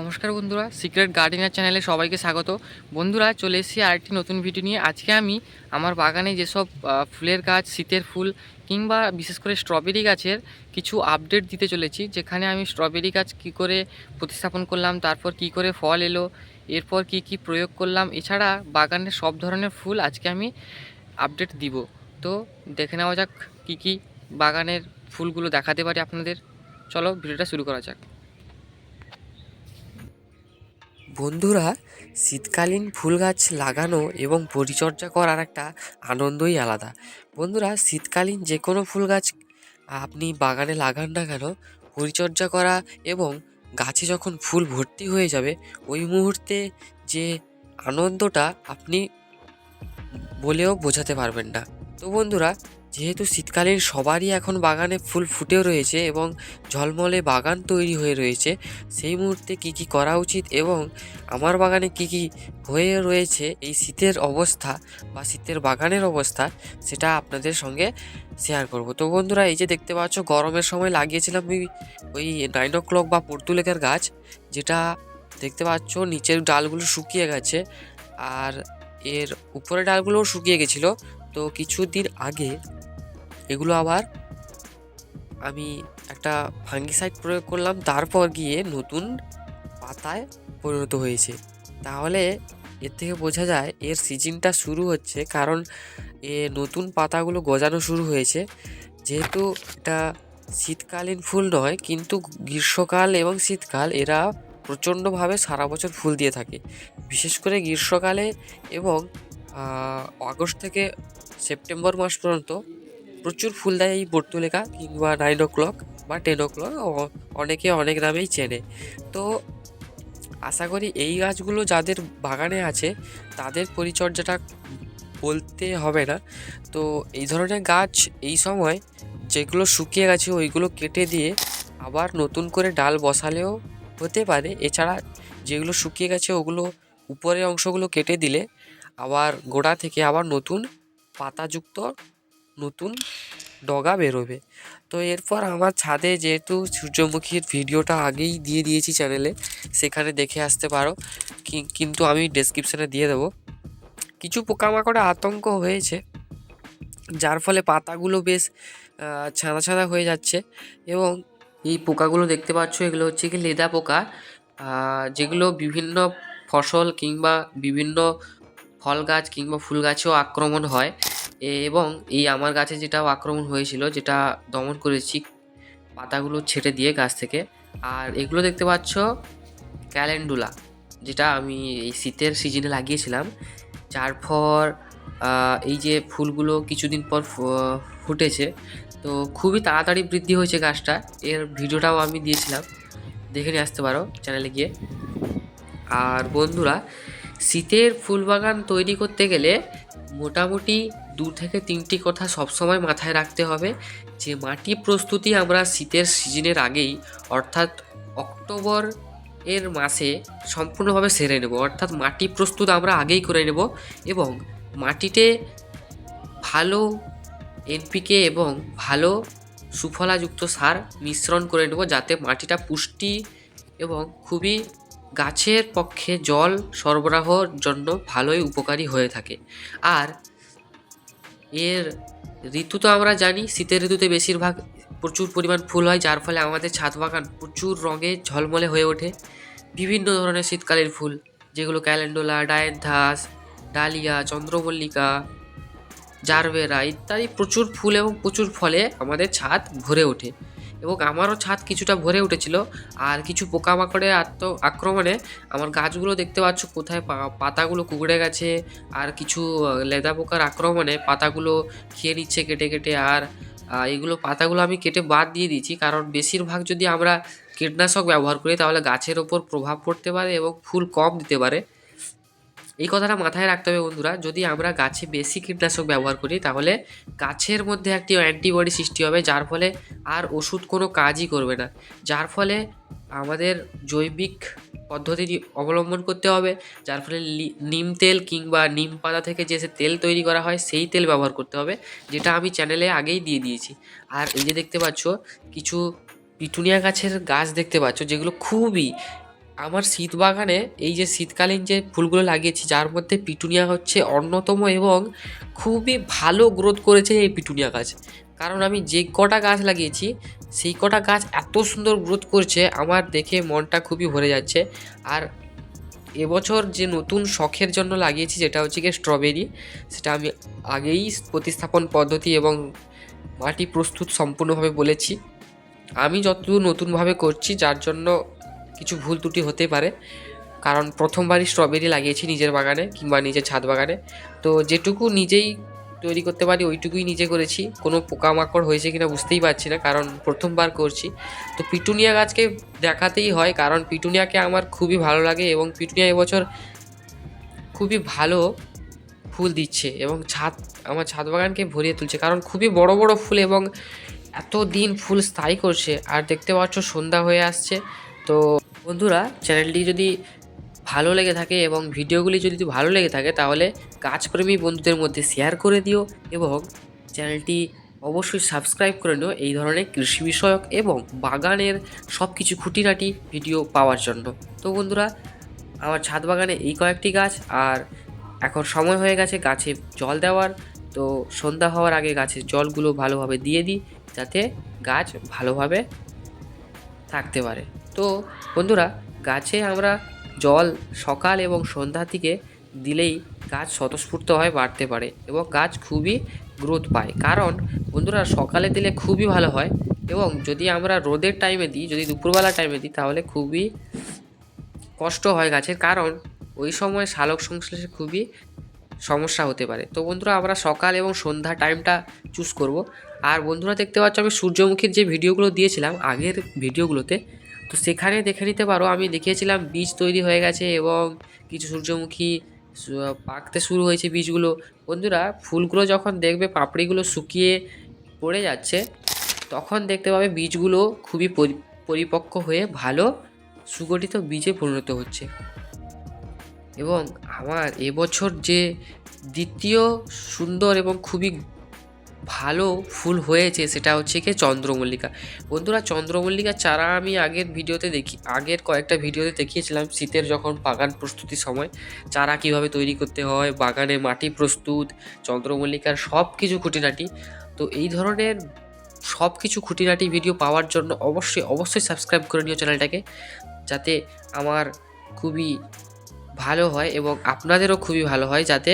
নমস্কার বন্ধুরা secret gardener চ্যানেলে সবাইকে স্বাগত। বন্ধুরা, চলে এসেছি আরেকটি নতুন ভিডিও নিয়ে। আজকে আমি আমার বাগানে যেসব ফুলের গাছ, শীতের ফুল কিংবা বিশেষ করে স্ট্রবেরি গাছের কিছু আপডেট দিতে চলেছি, যেখানে আমি স্ট্রবেরি গাছ কি করে প্রতিস্থাপন করলাম, তারপর কি করে ফল এলো, এরপর কি কি প্রয়োগ করলাম, এছাড়া বাগানের সব ধরনের ফুল আজকে আমি আপডেট দিব। তো দেখে নেওয়া যাক কি কি বাগানের ফুলগুলো দেখাতে পারি আপনাদের। চলো ভিডিওটা শুরু করা যাক। বন্ধুরা, শীতকালীন ফুল গাছ লাগানো এবং পরিচর্যা করার একটা আনন্দই আলাদা। বন্ধুরা, শীতকালীন যে কোনো ফুল গাছ আপনি বাগানে লাগান না কেন, পরিচর্যা করা এবং গাছে যখন ফুল ভর্তি হয়ে যাবে, ওই মুহূর্তে যে আনন্দটা আপনি বলেও বোঝাতে পারবেন না। তো বন্ধুরা যেহেতু শীতকালীন সবারই এখন বাগানে ফুল ফুটেও রয়েছে এবং ঝলমলে বাগান তৈরি হয়ে রয়েছে, সেই মুহূর্তে কি কি করা উচিত এবং আমার বাগানে কি কি হয়ে রয়েছে, এই শীতের অবস্থা বা শীতের বাগানের অবস্থা সেটা আপনাদের সঙ্গে শেয়ার করব। তো বন্ধুরা, এই যে দেখতে পাচ্ছ, গরমের সময় লাগিয়েছিলাম ওই ওই নাইন ও ক্লক বা পর্তুলেকের গাছ, যেটা দেখতে পাচ্ছ নিচের ডালগুলো শুকিয়ে গেছে, আর এর উপরের ডালগুলোও শুকিয়ে গেছিল। তো কিছুদিন আগে এগুলো আবার আমি একটা ফাঙ্গিসাইড প্রয়োগ করলাম, তারপর গিয়ে নতুন পাতায় পরিণত হয়েছে। তাহলে এর থেকে বোঝা যায় এর সিজনটা শুরু হচ্ছে কারণ এ নতুন পাতাগুলো গজানো শুরু হয়েছে। যেহেতু এটা শীতকালীন ফুল নয়, কিন্তু গ্রীষ্মকাল এবং শীতকাল এরা প্রচণ্ডভাবে সারা বছর ফুল দিয়ে থাকে। বিশেষ করে গ্রীষ্মকালে এবং আগস্ট থেকে সেপ্টেম্বর মাস পর্যন্ত প্রচুর ফুল দেয় এই পর্তুলেকা কিংবা নাইন ও ক্লক বা টেন ও ক্লক অনেকে অনেক নামেই চেনে। তো আশা করি এই গাছগুলো যাদের বাগানে আছে, তাদের পরিচর্যাটা বলতে হবে না। তো এই ধরনের গাছ এই সময় যেগুলো শুকিয়ে গেছে, ওইগুলো কেটে দিয়ে আবার নতুন করে ডাল বসালেও হতে পারে। এছাড়া যেগুলো শুকিয়ে গেছে, ওগুলো উপরের অংশগুলো কেটে দিলে আবার গোড়া থেকে আবার নতুন পাতাযুক্ত নতুন ডগা বেরোবে। তো এরপর আমার ছাদে যেহেতু সূর্যমুখীর ভিডিওটা আগেই দিয়ে দিয়েছি চ্যানেলে, সেখানে দেখে আসতে পারো। কিন্তু আমি ডেসক্রিপশানে দিয়ে দেবো। কিছু পোকামাকড়ে আতঙ্ক হয়েছে, যার ফলে পাতাগুলো বেশ ছাদা ছাদা হয়ে যাচ্ছে এবং এই পোকাগুলো দেখতে পাচ্ছ, এগুলো হচ্ছে কি লেদা পোকা। যেগুলো বিভিন্ন ফসল কিংবা বিভিন্ন ফল গাছ কিংবা ফুল গাছেও আক্রমণ হয়। এবং এই আমার গাছে যেটাও আক্রমণ হয়েছিল, যেটা দমন করেছি, পাতাগুলো ছেটে দিয়ে গাছ থেকে। আর এগুলো দেখতে পাচ্ছ, ক্যালেন্ডুলা, যেটা আমি এই শীতের সিজনে লাগিয়েছিলাম। যার পর এই যে ফুলগুলো কিছুদিন পর ফুটেছে। তো খুবই তাড়াতাড়ি বৃদ্ধি হয়েছে গাছটা। এর ভিডিওটাও আমি দিয়েছিলাম। দেখে নিয়ে আসতে পারো চ্যানেলে গিয়ে। আর বন্ধুরা শীতের ফুল বাগান তৈরি করতে গেলে মোটামুটি দু থেকে তিনটি কথা সবসময় মাথায় রাখতে হবে যে মাটি প্রস্তুতি আমরা শীতের সিজনের আগেই, অর্থাৎ অক্টোবর এর মাসে সম্পূর্ণভাবে সেরে নেব। অর্থাৎ মাটি প্রস্তুত আমরা আগেই করে নেব এবং মাটিতে ভালো এনপিকে এবং ভালো সুফলাযুক্ত সার মিশ্রণ করে নেব যাতে মাটিটা পুষ্টি এবং খুবই গাছের পক্ষে জল সরবরাহর জন্য ভালোই উপকারী হয়ে থাকে। আর এর ঋতু তো আমরা জানি, শীতের ঋতুতে বেশিরভাগ প্রচুর পরিমাণ ফুল হয়, যার ফলে আমাদের ছাদ বাগান প্রচুর রঙে ঝলমলে হয়ে ওঠে। বিভিন্ন ধরনের শীতকালের ফুল, যেগুলো ক্যালেন্ডোলা, ডায়েন্থাস, ডালিয়া, চন্দ্রমল্লিকা, জারবেরা ইত্যাদি প্রচুর ফুল এবং প্রচুর ফলে আমাদের ছাদ ভরে ওঠে। এবং আমারও ছাদ কিছুটা ভরে উঠেছিল। আর কিছু পোকামাকড়ের আত্ম, আক্রমণে আমার গাছগুলো দেখতে পাচ্ছ কোথায় পাতাগুলো কুকড়ে গেছে। আর কিছু লেদা পোকার আক্রমণে পাতাগুলো খেয়ে নিচ্ছে কেটে কেটে। আর এগুলো পাতাগুলো আমি কেটে বাদ দিয়ে দিয়েছি। কারণ বেশিরভাগ যদি আমরা কীটনাশক ব্যবহার করি, তাহলে গাছের ওপর প্রভাব পড়তে পারে এবং ফুল কম দিতে পারে। এই কথাটা মাথায় রাখতে হবে বন্ধুরা, যদি আমরা গাছে বেশি কীটনাশক ব্যবহার করি, তাহলে গাছের মধ্যে একটি অ্যান্টিবডি সৃষ্টি হবে, যার ফলে আর ওষুধ কোনো কাজই করবে না। যার ফলে আমাদের জৈবিক পদ্ধতি অবলম্বন করতে হবে, যার ফলে নিম তেল কিংবা নিম পাতা থেকে যে তেল তৈরি করা হয়, সেই তেল ব্যবহার করতে হবে, যেটা আমি চ্যানেলে আগেই দিয়ে দিয়েছি। আর এই যে দেখতে পাচ্ছ, কিছু পিটুনিয়া গাছের গাছ দেখতে পাচ্ছ, যেগুলো খুবই আমার শীত বাগানে এই যে শীতকালীন যে ফুলগুলো লাগিয়েছি, যার মধ্যে পিটুনিয়া হচ্ছে অন্যতম এবং খুবই ভালো গ্রোথ করেছে এই পিটুনিয়া গাছ। কারণ আমি যে কটা গাছ লাগিয়েছি, সেই কটা গাছ এত সুন্দর গ্রোথ করছে, আমার দেখে মনটা খুবই ভরে যাচ্ছে। আর এবছর যে নতুন শখের জন্য লাগিয়েছি যেটা হচ্ছে গিয়ে স্ট্রবেরি সেটা আমি আগেই প্রতিস্থাপন পদ্ধতি এবং মাটি প্রস্তুত সম্পূর্ণভাবে বলেছি। আমি যতদূর নতুনভাবে করছি, যার জন্য কিছু ভুল ত্রুটি হতে পারে। কারণ প্রথমবারই স্ট্রবেরি লাগিয়েছি নিজের বাগানে কিংবা নিজের ছাদ বাগানে। তো যেটুকু নিজেই তৈরি করতে পারি, ওইটুকুই নিজে করেছি। কোনো পোকামাকড় হয়েছে কিনা বুঝতেই পারছি না, কারণ প্রথমবার করছি। তো পিটুনিয়া গাছকে দেখাতেই হয়, কারণ পিটুনিয়াকে আমার খুবই ভালো লাগে এবং পিটুনিয়া এবছর খুবই ভালো ফুল দিচ্ছে এবং ছাদ, আমার ছাদ বাগানকে ভরিয়ে তুলছে। কারণ খুবই বড় বড় ফুল এবং এত দিন ফুল স্থায়ী করছে। আর দেখতে পাচ্ছ সন্ধ্যা হয়ে আসছে। তো বন্ধুরা, চ্যানেলটি যদি ভালো লেগে থাকে এবং ভিডিওগুলি যদি ভালো লেগে থাকে, তাহলে গাছপ্রেমী বন্ধুদের মধ্যে শেয়ার করে দিও এবং চ্যানেলটি অবশ্যই সাবস্ক্রাইব করে নিও এই ধরনের কৃষি বিষয়ক এবং বাগানের সব কিছু খুঁটিনাটি ভিডিও পাওয়ার জন্য। তো বন্ধুরা, আমার ছাদ বাগানে এই কয়েকটি গাছ আর এখন সময় হয়ে গেছে গাছে জল দেওয়ার। তো সন্ধ্যা হওয়ার আগে গাছের জলগুলো ভালোভাবে দিয়ে দিই যাতে গাছ ভালোভাবে থাকতে পারে। তো বন্ধুরা, গাছে আমরা জল সকাল এবং সন্ধ্যার দিকে দিলেই গাছ স্বতঃস্ফূর্ত হয় বাড়তে পারে এবং গাছ খুবই গ্রোথ পায়। কারণ বন্ধুরা, সকালে দিলে খুবই ভালো হয় এবং যদি আমরা রোদের টাইমে দিই, যদি দুপুরবেলা টাইমে দিই, তাহলে খুবই কষ্ট হয় গাছের। কারণ ওই সময় শালক সংশ্লেষে খুবই সমস্যা হতে পারে। তো বন্ধুরা, আমরা সকাল এবং সন্ধ্যা টাইমটা চুজ করব। আর বন্ধুরা, দেখতে পাচ্ছ আমি সূর্যমুখীর যে ভিডিওগুলো দিয়েছিলাম, আগের ভিডিওগুলোতে তো সেখানে দেখে নিতে পারো, আমি দেখিয়েছিলাম, বীজ তৈরি হয়ে গেছে এবং কিছু সূর্যমুখী পাকতে শুরু হয়েছে বীজগুলো। বন্ধুরা, ফুলগুলো যখন দেখবে পাপড়িগুলো শুকিয়ে পড়ে যাচ্ছে, তখন দেখতে পাবে বীজগুলো খুবই পরি- পরিপক্ক হয়ে ভালো সুগঠিত বীজে পরিণত হচ্ছে। এবং আমার এবছর যে দ্বিতীয় সুন্দর এবং খুবই ভালো ফুল হয়েছে সেটা হচ্ছে কি চন্দ্রমল্লিকা। বন্ধুরা চন্দ্রমল্লিকার চারা আমি আগের ভিডিওতে দেখি, আগের কয়েকটা ভিডিওতে দেখিয়েছিলাম শীতের যখন বাগান প্রস্তুতির সময়, চারা কীভাবে তৈরি করতে হয়, বাগানে মাটি প্রস্তুত, চন্দ্রমল্লিকার সব কিছু খুঁটিনাটি। তো এই ধরনের সব কিছু খুঁটিনাটি ভিডিও পাওয়ার জন্য অবশ্যই অবশ্যই সাবস্ক্রাইব করে নিও চ্যানেলটাকে, যাতে আমার খুবই ভালো হয় এবং আপনাদেরও খুবই ভালো হয় যাতে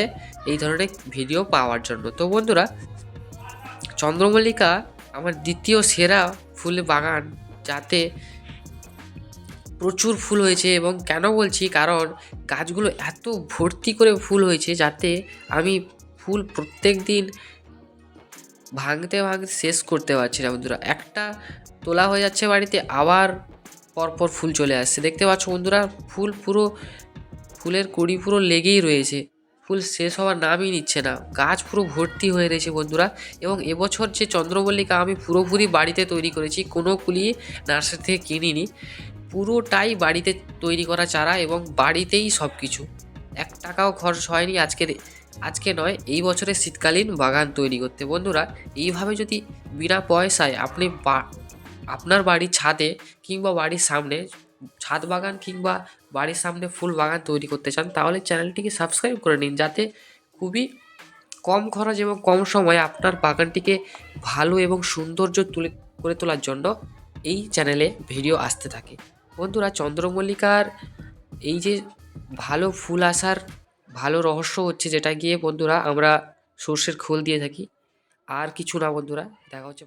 এই ধরনের ভিডিও পাওয়ার জন্য। তো বন্ধুরা চন্দ্রমল্লিকা, আমার দ্বিতীয় সেরা ফুল বাগান, যাতে প্রচুর ফুল হয়েছে এবং কেন বলছি? কারণ গাছগুলো এত ভর্তি করে ফুল হয়েছে যাতে আমি ফুল প্রত্যেক দিন ভাঙতে ভাঙতে শেষ করতে পারছি না বন্ধুরা। একটা তোলা হয়ে যাচ্ছে বাড়িতে, আবার পরপর ফুল চলে আসছে। দেখতে পাচ্ছ বন্ধুরা, ফুল পুরো, ফুলের কুড়ি পুরো লেগেই রয়েছে। ফুল শেষ হওয়ার নামই নিচ্ছে না। গাছ পুরো ভর্তি হয়ে রয়েছে বন্ধুরা এবং এবছর যে চন্দ্রমল্লিকা আমি পুরোপুরি বাড়িতে তৈরি করেছি, কোনো কুলি নার্সারি থেকে কিনিনি। পুরোটাই বাড়িতে তৈরি করা চারা এবং বাড়িতেই সব কিছু এক টাকাও খরচ হয়নি আজকের, আজকে নয়, এই বছরের শীতকালীন বাগান তৈরি করতে। বন্ধুরা, এইভাবে যদি বিনা পয়সায় আপনি আপনার বাড়ির ছাদে কিংবা বাড়ির সামনে ছাদ বাগান কিংবা বাড়ির সামনে ফুল বাগান তৈরি করতে চান, তাহলে চ্যানেলটিকে সাবস্ক্রাইব করে নিন যাতে খুবই কম খরচ এবং কম সময়ে আপনার বাগানটিকে ভালো এবং সৌন্দর্য তুলে, করে তোলার জন্য এই চ্যানেলে ভিডিও আসতে থাকে। বন্ধুরা, চন্দ্রমল্লিকার এই যে ভালো ফুল আসার ভালো রহস্য হচ্ছে যেটা গিয়ে বন্ধুরা আমরা সর্ষের খোল দিয়ে থাকি। আর কিছু না বন্ধুরা, দেখা হচ্ছে।